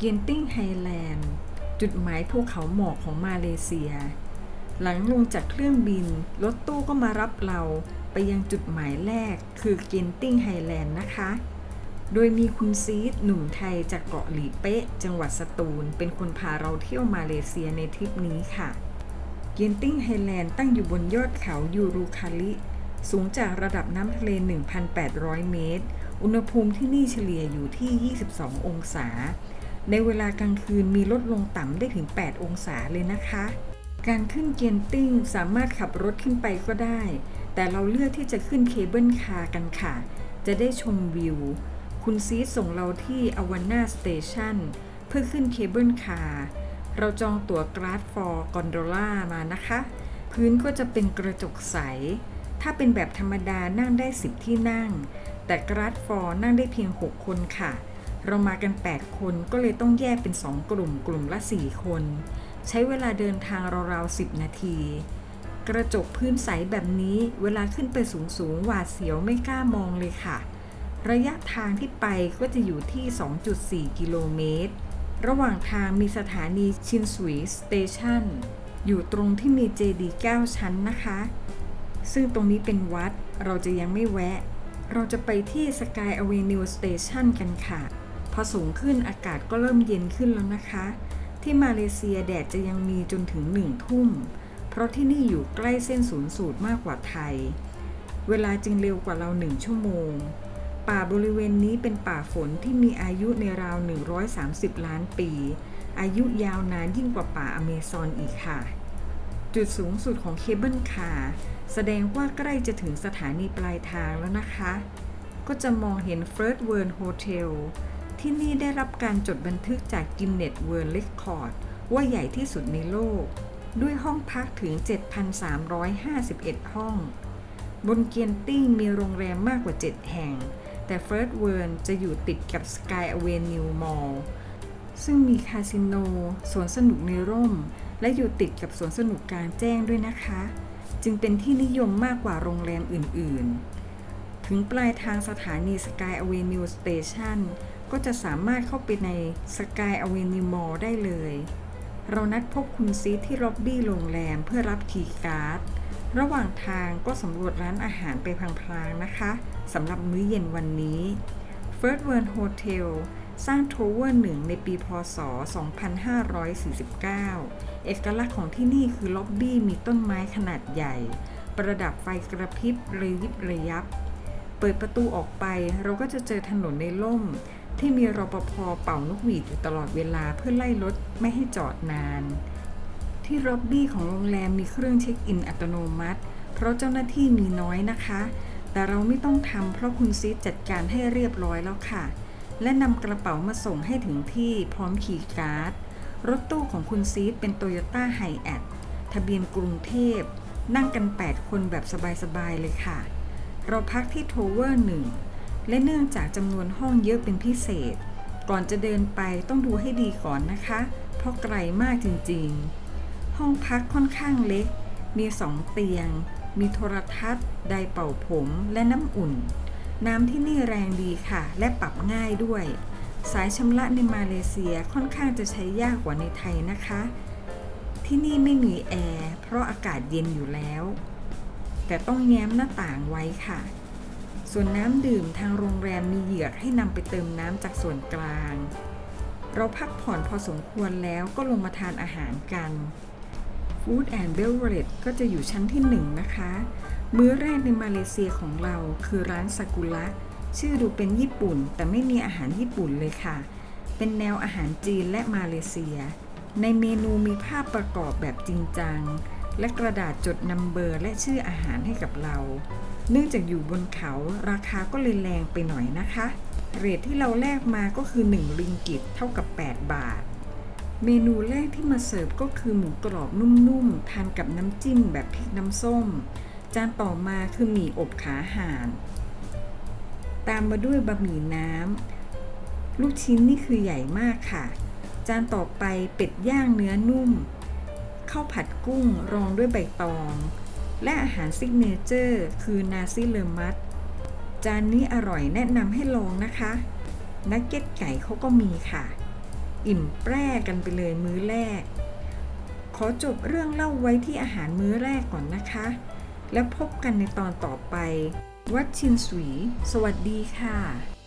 เกียนติ้งไฮแลนด์ จุดหมายภูเขาหมอกของมาเลเซีย หลังลงจากเครื่องบิน รถตู้ก็มารับเราไปยังจุดหมายแรกคือเกียนติ้งไฮแลนด์นะคะ โดยมีคุณซีดหนุ่มไทยจากเกาะหลีเป๊ะ จังหวัดสตูล เป็นคนพาเราเที่ยวมาเลเซียในทริปนี้ค่ะเกียนติ้งไฮแลนด์ตั้งอยู่บนยอดเขายูรูคาลิ สูงจากระดับน้ำทะเล 1,800 เมตร อุณหภูมิที่นี่เฉลี่ยอยู่ที่ 22 องศา ในเวลากลางคืนมีลดลงต่ำได้ถึง 8 องศาเลยนะคะ การขึ้นเกียนติ้งสามารถขับรถขึ้นไปก็ได้ แต่เราเลือกที่จะขึ้นเคเบิลคาร์กันค่ะ จะได้ชมวิว คุณซีส่งเราที่อวาน่าสเตชันเพื่อขึ้นเคเบิลคาร์เราจองตั๋วกราดฟอร์กอนโดล่ามานะคะ พื้นก็จะเป็นกระจกใส ถ้าเป็นแบบธรรมดานั่งได้ 10 ที่นั่ง แต่กราดฟอร์นั่งได้เพียง 6 คนค่ะ เรามากัน 8 คนก็เลยต้องแยกเป็น 2 กลุ่มกลุ่มละ 4 คน ใช้เวลาเดินทางราวๆ10 นาที กระจกพื้นใสแบบนี้เวลาขึ้นไปสูงๆหวาดเสียวไม่กล้ามองเลยค่ะ ระยะทางที่ไปก็จะอยู่ที่ 2.4 กิโลเมตร ระหว่างทางมีสถานีชินสุยสเตชันอยู่ตรงที่มีเจดีย์9ชั้นนะคะ ซึ่งตรงนี้เป็นวัดเราจะยังไม่แวะเราจะไปที่ Sky Avenue Station กันค่ะ อสูงขึ้นอากาศก็เริ่มเย็นขึ้นแล้วนะคะ ที่มาเลเซียแดดจะยังมีจนถึงหนึ่งทุ่ม เพราะที่นี่อยู่ใกล้เส้นศูนย์สูตรมากกว่าไทย เวลาจึงเร็วกว่าเราหนึ่งชั่วโมง ป่าบริเวณนี้เป็นป่าฝนที่มีอายุในราว 130 ล้านปี อายุยาวนานยิ่งกว่าป่าอเมซอนอีกค่ะ จุดสูงสุดของเคเบิลคาร์แสดงว่าใกล้จะถึงสถานีปลายทางแล้วนะคะ ก็จะมองเห็น First World Hotel ที่ ที่นี่ได้รับการจดบันทึกจาก Guinness World Record ว่าใหญ่ที่สุดในโลก ด้วยห้องพักถึง 7,351 ห้อง บนเกียนติ้งมีโรงแรมมากกว่า 7 แห่ง แต่ First World จะอยู่ติดกับ Sky Avenue Mall ซึ่งมีคาสิโนสวนสนุกในร่ม และอยู่ติดกับสวนสนุกกลางแจ้งด้วยนะคะ จึงเป็นที่นิยมมากกว่าโรงแรมอื่นๆ ถึงปลายทางสถานี Sky Avenue Station ก็จะสามารถเข้าไปใน Sky Avenue Mall ได้เลย เรานัดพบคุณซีที่ล็อบบี้โรงแรมเพื่อรับคีย์การ์ด ระหว่างทางก็สำรวจร้านอาหารไปพลางๆนะคะสำหรับมื้อเย็นวันนี้ First World Hotel สร้างโทเวอร์หนึ่งในปีพศ 2549 เอกลักษณ์ของที่นี่คือล็อบบี้มีต้นไม้ขนาดใหญ่ ประดับไฟกระพริบระยิบระยับ เปิดประตูออกไป เราก็จะเจอถนนในร่ม ที่มีรปภเป่านกหวีดอยู่ตลอดเวลาเพื่อไล่รถไม่ให้จอดนาน ที่ล็อบบี้ของโรงแรมมีเครื่องเช็คอินอัตโนมัติ เพราะเจ้าหน้าที่มีน้อยนะคะ แต่เราไม่ต้องทำเพราะคุณซีดจัดการให้เรียบร้อยแล้วค่ะ และนำกระเป๋ามาส่งให้ถึงที่พร้อมคีย์การ์ดรถตู้ของคุณซีดเป็นโตโยต้าไฮแอดทะเบียนกรุงเทพ นั่งกัน 8 คนแบบสบาย ๆ เลยค่ะ เราพักที่โทเวอร์หนึ่งและเนื่องจากจำนวนห้องเยอะเป็นพิเศษ ก่อนจะเดินไปต้องดูให้ดีก่อนนะคะ เพราะไกลมากจริงๆ ห้องพักค่อนข้างเล็ก มีสองเตียง มีโทรทัศน์ ไดเป่าผมและน้ำอุ่น น้ำที่นี่แรงดีค่ะ และปรับง่ายด้วย สายชำระในมาเลเซียค่อนข้างจะใช้ยากกว่าในไทยนะคะ ที่นี่ไม่มีแอร์เพราะอากาศเย็นอยู่แล้ว แต่ต้องแง้มหน้าต่างไว้ค่ะ ส่วนน้ำดื่มทางโรงแรมมีเหยือกให้นำไปเติมน้ำจากส่วนกลาง เราพักผ่อนพอสมควรแล้วก็ลงมาทานอาหารกัน Food and Beverage ก็จะอยู่ชั้นที่ 1 นะคะ มื้อแรกในมาเลเซียของเราคือร้านซากุระชื่อดูเป็นญี่ปุ่น แต่ไม่มีอาหารญี่ปุ่นเลยค่ะ เป็นแนวอาหารจีนและมาเลเซีย ในเมนูมีภาพประกอบแบบจริงจัง และกระดาษจดนัมเบอร์และชื่ออาหารให้กับเรา เนื่องจากอยู่บนเขาราคาก็เลยแรงไปหน่อยนะคะ เรทที่เราแลกมาก็คือ1ริงกิตเท่ากับ 8 บาท เมนูแรกที่มาเสิร์ฟก็คือหมูกรอบนุ่มๆ ทานกับน้ำจิ้มแบบพริกน้ำส้ม จานต่อมาคือหมี่อบขาห่าน ตามมาด้วยบะหมี่น้ำ ลูกชิ้นนี่คือใหญ่มากค่ะ จานต่อไปเป็ดย่างเนื้อนุ่ม ข้าวผัดกุ้งรองด้วยใบตอง และอาหารซิกเนเจอร์คือนาซิเลมัสจานนี้อร่อยแนะนำให้ลองนะคะ นักเก็ตไก่เขาก็มีค่ะ อิ่มแปร่กันไปเลยมื้อแรก ขอจบเรื่องเล่าไว้ที่อาหารมื้อแรกก่อนนะคะ แล้วพบกันในตอนต่อไป วัดชินสวีสวัสดีค่ะ